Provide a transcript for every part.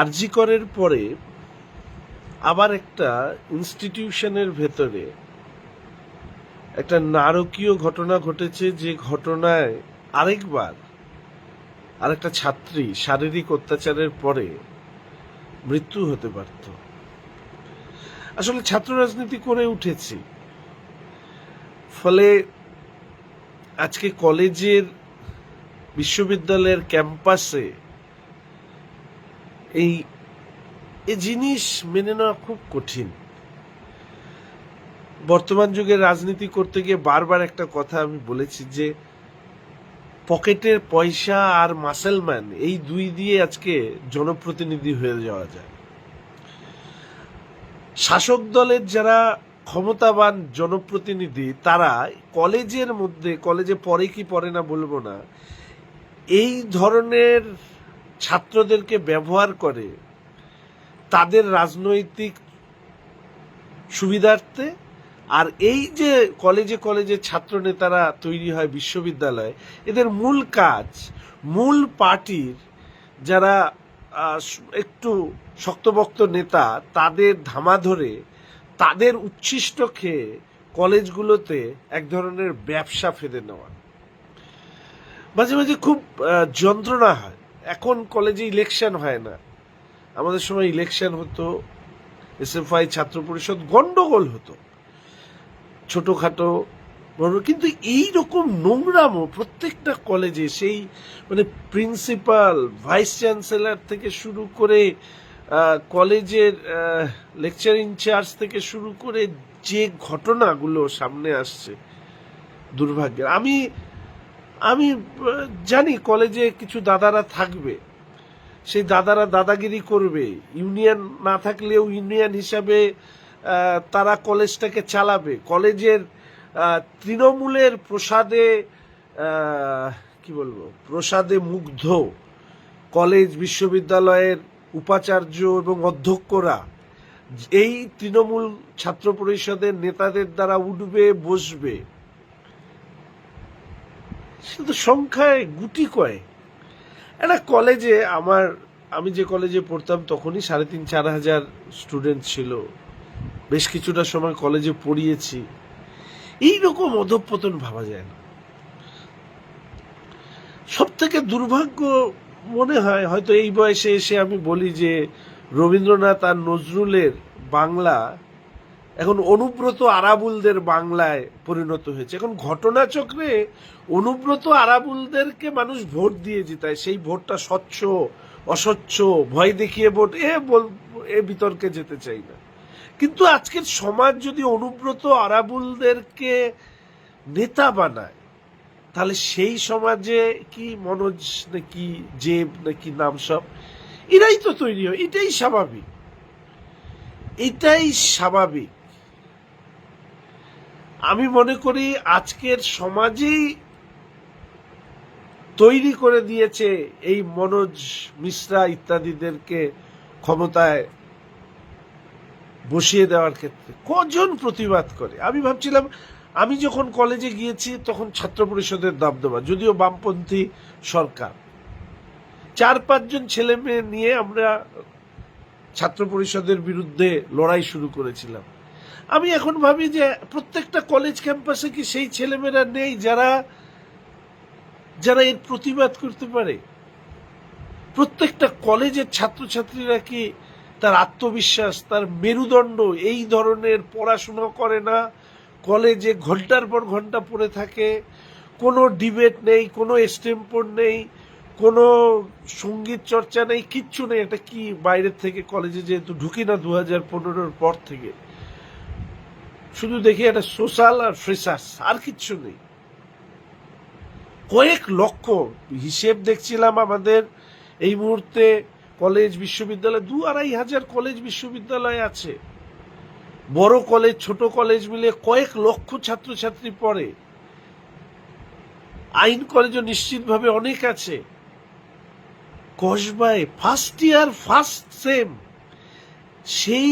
আরজিকরের পরে আবার একটা ইনস্টিটিউশনের ভেতরে একটা নারকীয় ঘটনা ঘটেছে যে ঘটনায় আরেকবার আরেকটা ছাত্রী শারীরিক অত্যাচারের পরে মৃত্যু হতে পারত। আসলে ছাত্র রাজনীতি করে উঠেছি। ফলে আজকে কলেজের বিশ্ববিদ্যালয়ের ক্যাম্পাসে এই, এ জিনিস মেনে নেওয়া খুব কঠিন। বর্তমান যুগে রাজনীতি করতে গিয়ে বারবার একটা কথা আমি বলেছি যে, পকেটের পয়সা আর মাসেলম্যান এই দুই দিয়ে আজকে জনপ্রতিনিধি হয়ে যাওয়া যায়। শাসক দলের যারা ক্ষমতাবান জনপ্রতিনিধি, তারা কলেজের মধ্যে, কলেজে পড়ে কি পড়ে না বলব না, এই ধরনের ছাত্রদেরকে ব্যবহার করে তাদের রাজনৈতিক সুবিধার্থে আর এই যে কলেজে কলেজে ছাত্র নেতারা তৈরি হয় বিশ্ববিদ্যালয়ে, এদের মূল কাজ, মূল পার্টির যারা একটু শক্তবক্ত নেতা, তাদের ধামা ধরে তাদের উচ্ছিষ্ট খেয়ে কলেজগুলোতে এক ধরনের ব্যবসা ফেলে নেওয়া। মাঝে মাঝে খুব যন্ত্রণা হয়। এখন কলেজে ইলেকশন হয় না। আমাদের সময় ইলেকশন হতো এসএফআই ছাত্র পরিষদ গন্ডগোল হতো। ছোটোখাটো কিন্তু এই রকম নোংরামো প্রত্যেকটা কলেজে সেই মানে প্রিন্সিপাল ভাইস চ্যান্সেলর থেকে শুরু করে কলেজের লেকচার ইনচার্জ থেকে শুরু করে যে ঘটনাগুলো সামনে আসছে, দুর্ভাগ্যের। আমি আমি জানি কলেজে কিছু দাদারা থাকবে। সেই দাদারা দাদাগিরি করবে। ইউনিয়ন না থাকলেও ইউনিয়ন হিসাবে তারা কলেজটাকে চালাবে। কলেজের তৃণমূলের প্রসাদে কি বলব, প্রসাদে মুগ্ধ কলেজ বিশ্ববিদ্যালয়ের উপাচার্য এবং অধ্যক্ষরা। এই তৃণমূল ছাত্র পরিষদের নেতাদের দ্বারা উঠবে, বসবে। শুধু সংখ্যায় গুটি কয় একটা কলেজে আমার, আমি যে কলেজে পড়তাম তখনই সাড়ে তিন, চার হাজার স্টুডেন্ট ছিল। বেশ কিছুটা সময় কলেজে পড়িয়েছি। এইরকম অধঃপতন ভাবা যায় না। সব থেকে দুর্ভাগ্য মনে হয়, হয়তো এই বয়সে এসে আমি বলি যে রবীন্দ্রনাথ আর নজরুলের বাংলা এখন অনুব্রত আরাবুলদের বাংলায় পরিণত হয়েছে। এখন ঘটনাচক্রে অনুব্রত আরাবুলদেরকে মানুষ ভোট দিয়ে জিতায় সেই ভোটটা স্বচ্ছ, অস্বচ্ছ, ভয় দেখিয়ে ভোট, এ বল, এ বিতর্কে যেতে চাই না। কিন্তু আজকের সমাজ যদি অনুব্রত আরাবুলদেরকে নেতা বানায়, তাহলে সেই সমাজে কি মনোজ নাকি জেব নাকি নাম সব? এরাই তো তৈরি হয়, এটাই স্বাভাবিক। এটাই স্বাভাবিক। আমি মনে করি আজকের সমাজেই তৈরি করে দিয়েছে এই মনোজ মিশ্রা ইত্যাদিদেরকে ক্ষমতায় বসিয়ে দেওয়ার ক্ষেত্রে। কজন প্রতিবাদ করে? আমি ভাবছিলাম, আমি যখন কলেজে গিয়েছি তখন ছাত্র পরিষদের দাবদাবা, যদিও বামপন্থী সরকার। চার, পাঁচজন ছেলে মেয়ে নিয়ে আমরা ছাত্র পরিষদের বিরুদ্ধে লড়াই শুরু করেছিলাম। আমি এখন ভাবি যে প্রত্যেকটা কলেজ ক্যাম্পাসে কি সেই ছেলেমেয়েরা নেই যারা যারা এর প্রতিবাদ করতে পারে? প্রত্যেকটা কলেজের ছাত্রছাত্রীরা কি তার আত্মবিশ্বাস, তার মেরুদণ্ড এই ধরনের পড়াশোনা করে না? কলেজে ঘণ্টার পর ঘণ্টা পড়ে থাকে, কোনো ডিবেট নেই, কোনো এস্টেম্পোর নেই, কোনো সংগীত চর্চা নেই, কিচ্ছু নেই। এটা কি বাইরের থেকে কলেজে যেহেতু ঢুকি না দু হাজার পনেরোর পর থেকে? শুধু দেখি একটা সোশ্যাল আর ফ্রেশার্স আর কিচ্ছু নেই। কয়েক লক্ষ হিসেব দেখছিলাম আমাদের এই মুহূর্তে কলেজ, বিশ্ববিদ্যালয়, দু আড়াই হাজার কলেজ, বিশ্ববিদ্যালয় আছে। বড় কলেজ, ছোট কলেজ মিলে কয়েক লক্ষ ছাত্রছাত্রী পড়ে। আইন কলেজও নিশ্চিতভাবে অনেক আছে। কসবায় ফার্স্ট ইয়ার, ফার্স্ট সেম, সেই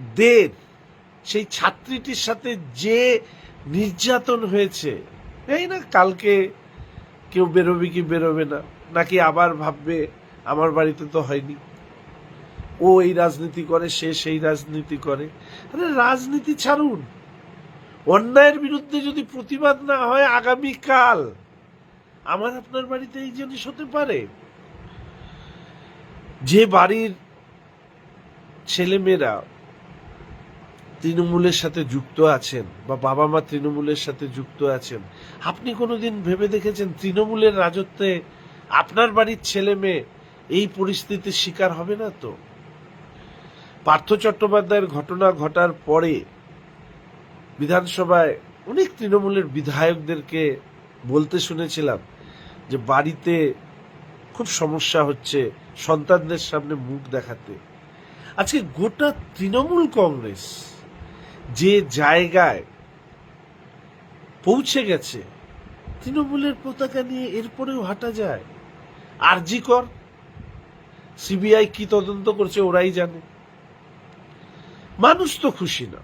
ছাত্রদের সেই ছাত্রীটির সাথে যে নির্যাতন হয়েছে, এই না কালকে কেউ বেরোবে কি বেরোবে না, নাকি আবার ভাববে, আমার বাড়িতে তো হয়নি। ও এই রাজনীতি করে, সে সেই রাজনীতি করে। আরে রাজনীতি ছাড়ুন। অন্যায়ের বিরুদ্ধে যদি প্রতিবাদ না হয় আগামী কাল আমার আপনার বাড়িতে এই জিনিস হতে পারে। যে বাড়ির ছেলেমেয়েরা তৃণমূলের সাথে যুক্ত আছেন বা বাবা মা তৃণমূলের সাথে যুক্ত আছেন, আপনি কোনোদিন ভেবে দেখেছেন তৃণমূলের রাজত্বে আপনার বাড়ির ছেলে মেয়ে এই পরিস্থিতির শিকার হবে না তো? পার্থ চট্টোপাধ্যায়ের ঘটনা ঘটার পরে বিধানসভায় অনেক তৃণমূলের বিধায়কদেরকে বলতে শুনেছিলাম যে বাড়িতে খুব সমস্যা হচ্ছে, সন্তানদের সামনে মুখ দেখাতে। আজকে গোটা তৃণমূল কংগ্রেস যে জায়গায় পৌঁছে গেছে, তৃণমূলের পতাকা নিয়ে এরপরেও হাঁটা যায়। আরজি কর, সিবিআই কি তদন্ত করছে ওরাই জানে। মানুষ তো খুশি না।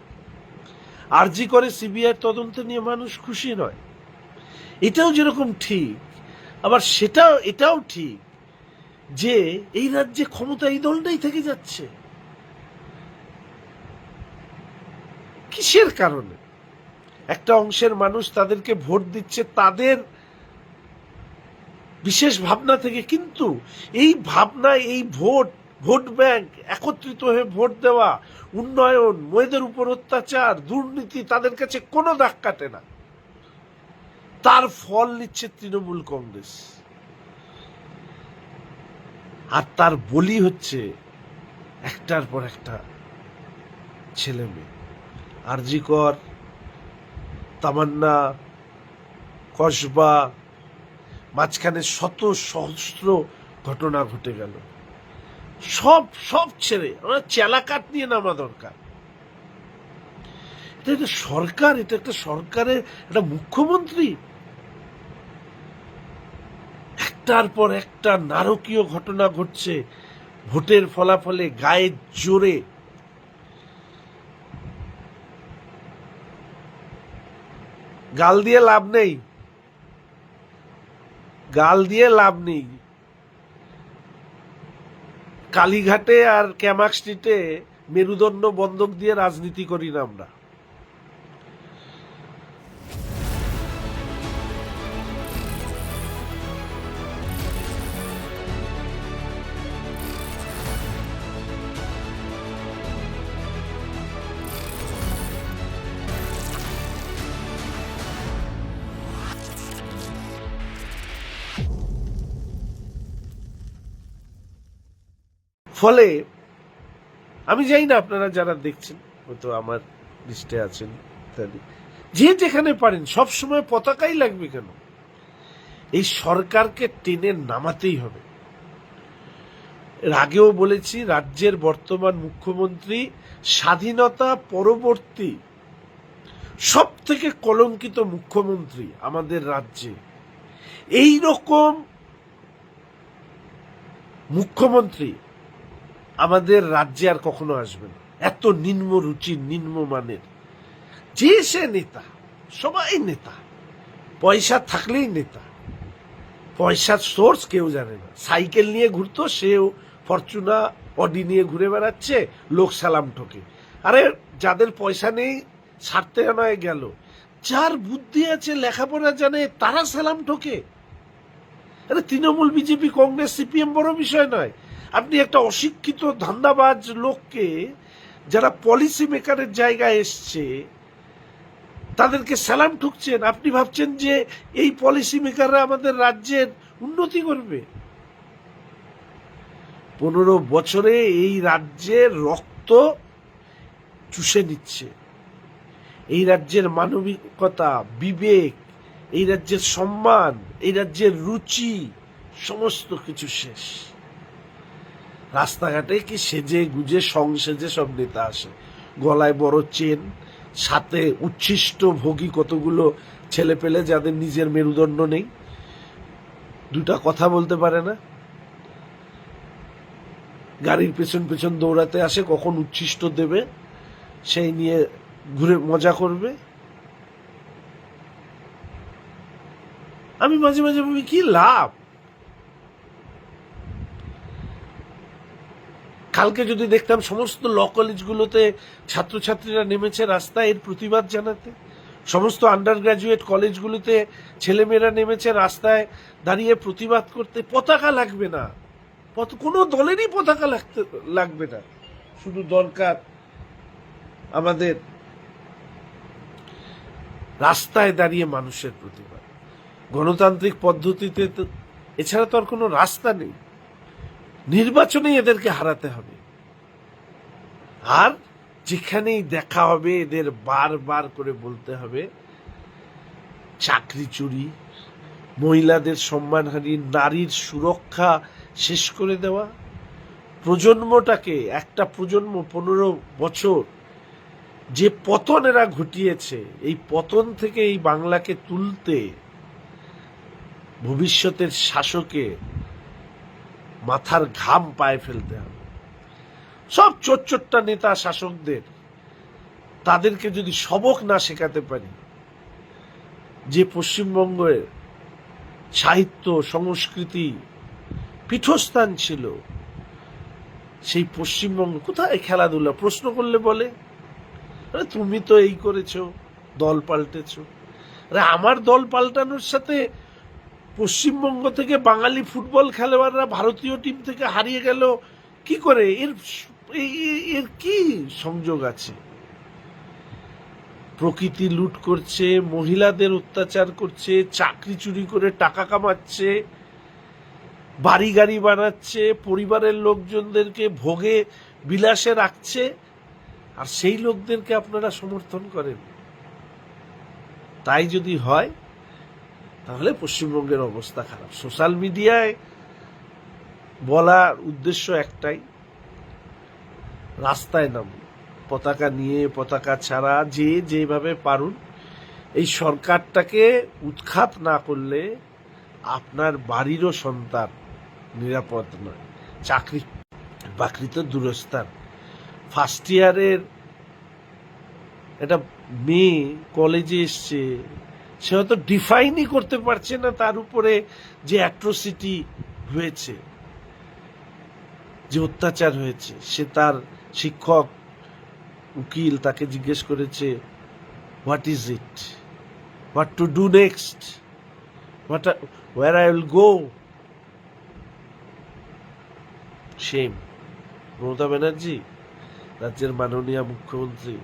আরজি করে সিবিআই তদন্ত নিয়ে মানুষ খুশি নয়। এটাও যেরকম ঠিক, আবার সেটাও, এটাও ঠিক যে এই রাজ্যে ক্ষমতা এই দলটাই থেকে যাচ্ছে। কিসের কারণে? একটা অংশের মানুষ তাদেরকে ভোট দিচ্ছে তাদের বিশেষ ভাবনা থেকে, কিন্তু এই ভাবনা, এই ভোট ভোট ব্যাংক একত্রিত হয়ে ভোট দেওয়া, উন্নয়ন মেয়েদের উপর অত্যাচার, দুর্নীতি, তাদের কাছে কোনো দাগ কাটে না। তার ফল নিচ্ছে তৃণমূল কংগ্রেস। আর তার বলি হচ্ছে একটার পর একটা ছেলে মেয়ে আরজি কর, তামান্না, কসবা, মাঝখানে শত সহস্র ঘটনা ঘটে গেল। সব সব ছেড়ে আমরা চেলাকাট নিয়ে নামা দরকার। এটা একটা সরকার, এটা একটা সরকারের, একটা মুখ্যমন্ত্রী। একটার পর একটা নারকীয় ঘটনা ঘটছে। ভোটের ফলাফলে গায়ের জোরে গাল দিয়ে লাভ নেই। গাল দিয়ে লাভ নেই। কালীঘাটে আর ক্যামাক স্ট্রিটে মেরুদণ্ড বন্ধক দিয়ে রাজনীতি করি না আমরা। ফলে আমি জানি না আপনারা যারা দেখছেন, হয়তো আমার লিস্টে আছেন ইত্যাদি। যে যেখানে পারেন সব সময় পতাকাই লাগবে কেন? এই সরকারকে টেনে নামাতেই হবে। এর আগেও বলেছি, রাজ্যের বর্তমান মুখ্যমন্ত্রী স্বাধীনতা পরবর্তী সব থেকে কলঙ্কিত মুখ্যমন্ত্রী আমাদের রাজ্যে। এই রকম মুখ্যমন্ত্রী আমাদের রাজ্যে আর কখনো আসবে না। এত নিম্ন রুচির নিম্ন মানের। যে সে নেতা, সবাই নেতা। পয়সা থাকলেই নেতা। পয়সার সোর্স কেউ জানে না। সাইকেল নিয়ে ঘুরতো, সেও ফরচুনা অডি নিয়ে ঘুরে বেড়াচ্ছে, লোক সালাম ঠকে। আরে, যাদের পয়সা নেই ছাড়তে নয় গেল। যার বুদ্ধি আছে, লেখাপড়া জানে, তারা সালাম ঠকে। আরে, তৃণমূল, বিজেপি, কংগ্রেস, সিপিএম বড় বিষয় নয়। আপনি একটা অশিক্ষিত ধান্দাবাজ লোককে যারা পলিসি মেকারের জায়গায় এসছে, তাদেরকে সালাম ঠুকছেন। আপনি ভাবছেন যে এই পলিসি মেকাররা আমাদের রাজ্যের উন্নতি করবে? পনেরো বছরে এই রাজ্যের রক্ত চুষে নিচ্ছে। এই রাজ্যের মানবিকতা, বিবেক, এই রাজ্যের সম্মান, এই রাজ্যের রুচি, সমস্ত কিছু শেষ। রাস্তাঘাটে কি সেজে গুজে সং সেজে সব নেতা আসে। গলায় বড় চেন, সাথে উচ্ছিষ্ট ভোগী কতগুলো ছেলে পেলে যাদের নিজের মেরুদণ্ড নেই। দুটা কথা বলতে পারে না। গাড়ির পেছন পেছন দৌড়াতে আসে, কখন উচ্ছিষ্ট দেবে, সেই নিয়ে ঘুরে মজা করবে। আমি মাঝে মাঝে ভাবি, কি লাভ? কালকে যদি দেখতাম সমস্ত ল কলেজগুলোতে ছাত্রছাত্রীরা নেমেছে রাস্তায়, এর প্রতিবাদ জানাতে। সমস্ত আন্ডার গ্রাজুয়েট কলেজগুলোতে ছেলেমেয়েরা নেমেছে রাস্তায় দাঁড়িয়ে প্রতিবাদ করতে। পতাকা লাগবে না। কোনো দলেরই পতাকা লাগতে লাগবে না। শুধু দরকার আমাদের রাস্তায় দাঁড়িয়ে মানুষের প্রতিবাদ। গণতান্ত্রিক পদ্ধতিতে এছাড়া তো আর কোনো রাস্তা নেই। নির্বাচনেই এদেরকে হারাতে হবে। আর যেখানেই দেখা হবে, এদের বারবার করে বলতে হবে, চাকরি চুরি, মহিলাদের সম্মানহানি, নারীর সুরক্ষা শেষ করে দেওয়া। প্রজন্মটাকে, একটা প্রজন্ম পনেরো বছর, যে পতন এরা ঘটিয়েছে, এই পতন থেকে এই বাংলাকে তুলতে ভবিষ্যতের শাসকে মাথার ঘাম পায়ে ফেলতে হবে। সব চোটচোট্টা নেতা শাসকদের, তাদেরকে যদি সবক না শেখাতে পারি, যে পশ্চিমবঙ্গের সাহিত্য, সংস্কৃতি পীঠস্থান ছিল, সেই পশ্চিমবঙ্গ কোথায় খেলাধুলা? প্রশ্ন করলে বলে, আরে তুমি তো এই করেছ, দল পাল্টেছো। আরে আমার দল পাল্টানোর সাথে পশ্চিমবঙ্গ থেকে বাঙালি ফুটবল খেলোয়াড়রা ভারতীয় টিম থেকে হারিয়ে গেল। কি করে? এর এর কি সংযোগ আছে? প্রকৃতি লুট করছে, মহিলাদের অত্যাচার করছে, চাকরি চুরি করে টাকা কামাচ্ছে বাড়ি গাড়ি বানাচ্ছে, পরিবারের লোকজনদেরকে ভোগে বিলাসে রাখছে, আর সেই লোকদেরকে আপনারা সমর্থন করেন। তাই যদি হয় তাহলে পশ্চিমবঙ্গের অবস্থা খারাপ। সোশ্যাল মিডিয়ায় বলার উদ্দেশ্য একটাই, রাস্তায় নামুন। পতাকা নিয়ে, পতাকা ছাড়া যে যেভাবে পারুন, এই সরকারটাকে উৎখাত না করলে আপনার বাড়িরও সন্তান নিরাপদ নয়। চাকরি, বাকরি তো দূরস্থান। ফার্স্ট ইয়ারের একটা মেয়ে কলেজে এসছে সে হয়তো ডিফাইনই করতে পারছে না তার উপরে যে অ্যাট্রোসিটি হয়েছে, যে অত্যাচার হয়েছে। সে তার শিক্ষক, উকিল তাকে জিজ্ঞেস করেছে what is it what to do next what war I will go same Mamata Banerjee, রাজ্যের মাননীয় মুখ্যমন্ত্রী।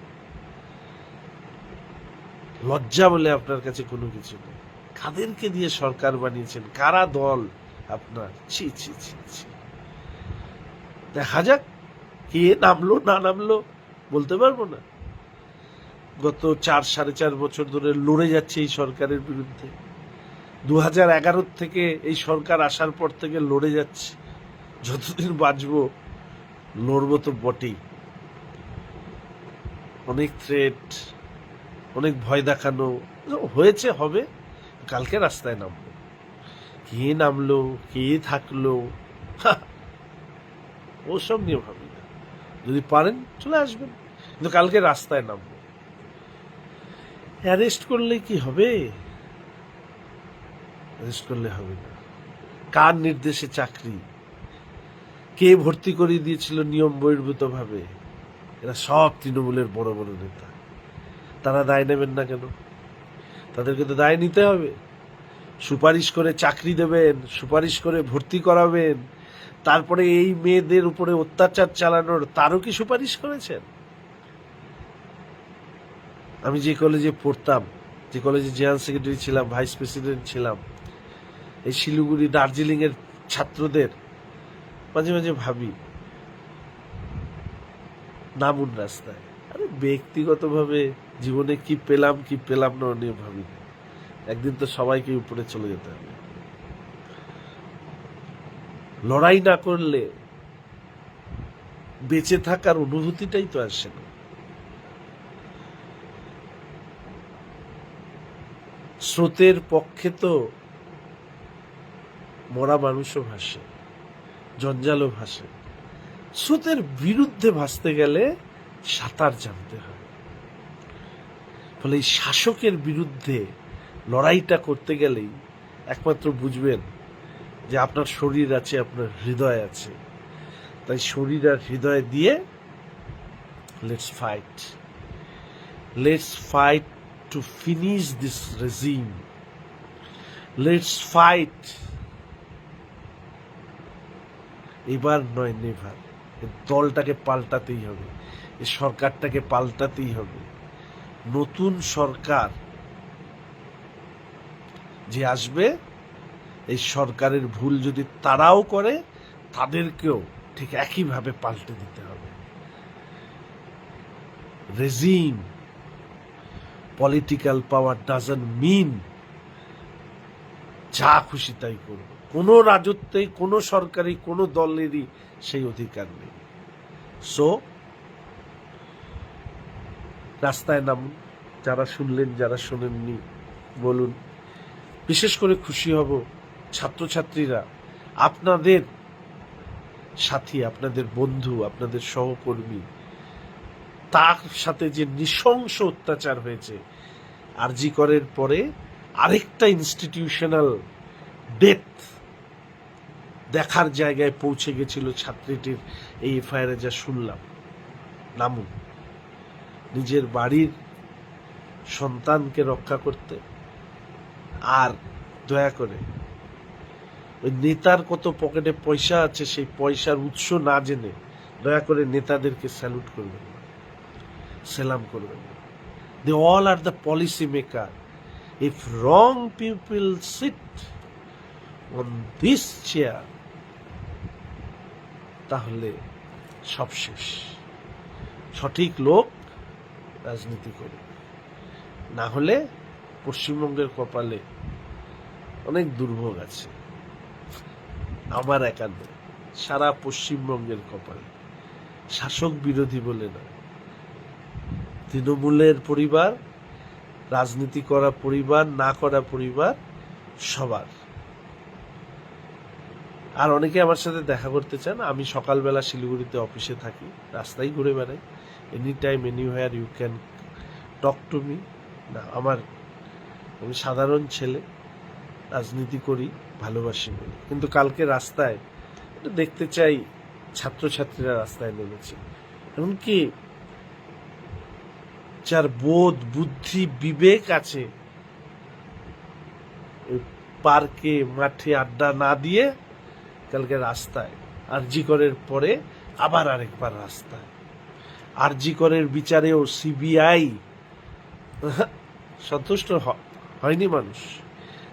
লজ্জা বলে আপনার কাছে কোনো কিছু নেই। কাদেরকে দিয়ে সরকার বানিয়েছেন? কারা দল আপনার? ছি ছি ছি ছি। দেখা যাক কে নামলো, না নামলো, বলতে পারব না। গত চার, সাড়ে চার বছর ধরে লড়ে যাচ্ছে এই সরকারের বিরুদ্ধে। দু হাজার এগারো থেকে এই সরকার আসার পর থেকে লড়ে যাচ্ছে। যতদিন বাঁচবো, লড়বো তো বটেই। অনেক থ্রেট অনেক ভয় দেখানো। হয়েছে, হবে। কালকে রাস্তায় নামবো। কে নামলো, কে থাকল? ওসব নিয়ে ভাবি না। যদি পারেন, চলে আসবেন। কিন্তু কালকে রাস্তায় নামবো। অ্যারেস্ট করলে কি হবে? অ্যারেস্ট করলে হবে না। কার নির্দেশে চাকরি? কে ভর্তি করিয়ে দিয়েছিল নিয়ম বহির্ভূত ভাবে এরা সব তৃণমূলের বড় বড় নেতা। তারা দায় নেবেন না কেন? তাদেরকে তো দায় নিতে হবে। সুপারিশ করে চাকরি দেবেন, সুপারিশ করে ভর্তি করাবেন, তারপরে এই মেয়েদের উপরে অত্যাচার চালানোর তারও কি সুপারিশ করেছেন? আমি যে কলেজে পড়তাম, যে কলেজে জেনারেল সেক্রেটারি ছিলাম, ভাইস প্রেসিডেন্ট ছিলাম, এই শিলিগুড়ি দার্জিলিং এর ছাত্রদের, মাঝে মাঝে ভাবি, নামুন রাস্তায়। আরে ব্যক্তিগতভাবে জীবনে কি পেলাম কি পেলাম না নিয়ে ভাবি। একদিন তো সবাইকে উপরে চলে যেতে হবে। লড়াই না করলে বেঁচে থাকার অনুভূতিটাই তো আসে না। স্রোতের পক্ষে তো মরা মানুষও ভাসে, জঞ্জালও ভাসে। স্রোতের বিরুদ্ধে ভাসতে গেলে সাঁতার জানতে হয়। ফলে এই শাসকের বিরুদ্ধে লড়াইটা করতে গেলেই একমাত্র বুঝবেন যে আপনার শরীর আছে, আপনার হৃদয় আছে। তাই শরীর আর হৃদয় দিয়ে let's fight let's fight to finish this regime let's fight এবার নয় নেভার দলটাকে পাল্টাতেই হবে। এ সরকারটাকে পাল্টাতেই হবে। নতুন সরকার যে আসবে, এই সরকারের ভুল যদি তারাও করে, তাদেরকেও ঠিক একইভাবে পাল্টে দিতে হবে। Regime, political power doesn't mean যা খুশি তাই করব কোনো রাজত্বেই, কোনো সরকারি কোনো দলেরই সেই অধিকার নেই। সো রাস্তায় নামুন, যারা শুনলেন, যারা শোনেননি, বলুন। বিশেষ করে খুশি হব ছাত্রছাত্রীরা, আপনাদের সাথী, আপনাদের বন্ধু, আপনাদের সহকর্মী, তার সাথে যে নৃশংস অত্যাচার হয়েছে, আরজি করের পরে আরেকটা ইনস্টিটিউশনাল ডেথ দেখার জায়গায় পৌঁছে গেছিল ছাত্রীটির, এই এফআইআরে যা শুনলাম। নামুন। নিজের বাড়ির সন্তানকে রক্ষা করতে। আর দয়া করে, ওই নেতার কত পকেটে পয়সা আছে, সেই পয়সার উৎস না জেনে দয়া করে নেতাদেরকে স্যালুট করবেন সেলাম করবেন they all are the policy maker if wrong people sit on this chair তাহলে সব শেষ। সঠিক লোক রাজনীতি করবে না হলে পশ্চিমবঙ্গের কপালে অনেক দুর্ভোগ আছে। আমার একান্ত, সারা পশ্চিমবঙ্গের কপালে। শাসক বিরোধী বলে না। তৃণমূলের পরিবার, রাজনীতি করা পরিবার, না করা পরিবার, সবার। আর অনেকে আমার সাথে দেখা করতে চান। আমি সকালবেলা শিলিগুড়িতে অফিসে থাকি, রাস্তায় ঘুরে বেড়াই। Any time anywhere you can talk to me না, আমার, আমি সাধারণ ছেলে, রাজনীতি করি, ভালোবাসি বলে কিন্তু কালকে রাস্তায় একটু দেখতে চাই, ছাত্রছাত্রীরা রাস্তায় নেমেছে। এমনকি যার বোধ, বুদ্ধি, বিবেক আছে পার্কে, মাঠে আড্ডা না দিয়ে কালকে রাস্তায় আরজি করের পরে আবার আরেকবার রাস্তায়। আরজি করের বিচারেও সিবিআই সন্তুষ্ট হয়নি মানুষ।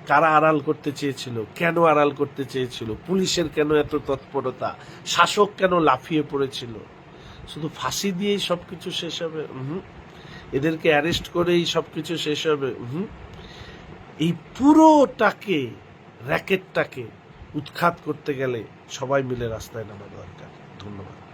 কারা আড়াল করতে চেয়েছিল? কেন আড়াল করতে চেয়েছিল? পুলিশের কেন এত তৎপরতা? শাসক কেন লাফিয়ে পড়েছিল? শুধু ফাঁসি দিয়েই সবকিছু শেষ হবে? হুম এদেরকে অ্যারেস্ট করেই সবকিছু শেষ হবে? হুম এই পুরোটাকে, র্যাকেটটাকে উৎখাত করতে গেলে সবাই মিলে রাস্তায় নামা দরকার। ধন্যবাদ।